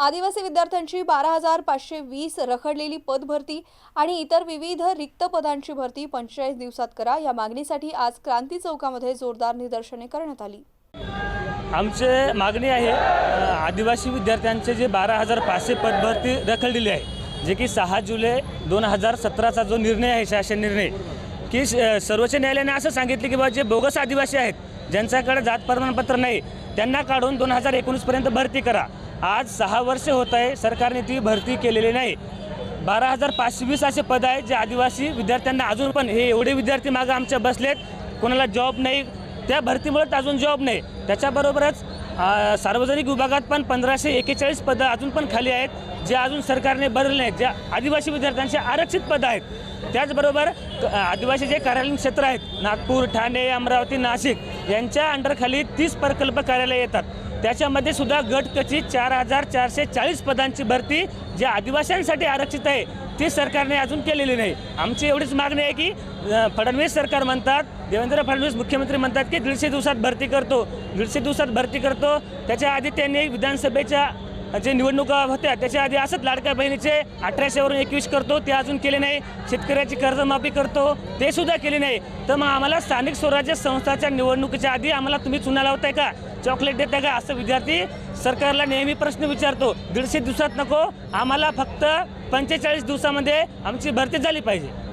आदिवासी विद्यार्थ्यांची बारा हजार पाचशे वीस रखडलेली पदभरती आणि इतर विविध रिक्त पदांची भरती पंचेचाळीस दिवसात करा. या मागणीसाठी आज क्रांती चौकामध्ये जोरदार निदर्शने करण्यात आली. आमचे मागणी आहे आदिवासी विद्यार्थ्यांचे जे बारा हजार पाचशे पदभरती रखडलेली आहे जे की सहा जुलै दोन हजार सतराचा जो निर्णय आहे शासन निर्णय की सर्वोच्च न्यायालयाने असं सांगितलं की बाबा जे बोगस आदिवासी आहेत ज्यांच्याकडे जात प्रमाणपत्र नाही त्यांना काढून दोन हजार एकोणीसपर्यंत भरती करा. आज सहा वर्ष होत आहे सरकारने ती भरती केलेली नाही. बारा हजार पाचशे वीस असे पद आहेत जे आदिवासी विद्यार्थ्यांना अजून पण हे एवढे विद्यार्थी मागं आमच्या बसलेत. कोणाला जॉब नाही त्या भरतीमुळेच अजून जॉब नाही. त्याच्याबरोबरच सार्वजनिक विभागात पण पंधराशे एकेचाळीस पदं अजून पण खाली आहेत जे अजून सरकारने भरले नाहीत ज्या आदिवासी विद्यार्थ्यांचे आरक्षित पदं आहेत. त्याचबरोबर आदिवासी जे कार्यालयीन क्षेत्र आहेत नागपूर ठाणे अमरावती नाशिक यांच्या अंडरखाली तीस प्रकल्प कार्यालय येतात. त्याच्यामध्ये सुद्धा गटकची चार हजार चारशे चाळीस पदांची भरती जे आदिवासींसाठी आरक्षित आहे ती सरकारने अजून केलेली नाही. आमची एवढीच मागणी आहे की फडणवीस सरकार म्हणतात देवेंद्र फडणवीस मुख्यमंत्री म्हणतात की दीडशे दिवसात भरती करतो. दीडशे दिवसात भरती करतो. त्याच्या आधी त्यांनी विधानसभेच्या जे निवडणुका होत्या त्याच्या आधी असंच लाडक्या बहिणीचे अठराशेवरून एकवीस करतो. ते अजून केले नाही. शेतकऱ्याची कर्जमाफी करतो. ते सुद्धा केले नाही. तर मग आम्हाला स्थानिक स्वराज्य संस्थाच्या निवडणुकीच्या आधी आम्हाला तुम्ही चुना लावताय का? चॉकलेट देताय का? असं विद्यार्थी सरकारला नेहमी प्रश्न विचारतो. दीडशे दिवसात नको. आम्हाला फक्त पंचेचाळीस दिवसामध्ये आमची भरती झाली पाहिजे.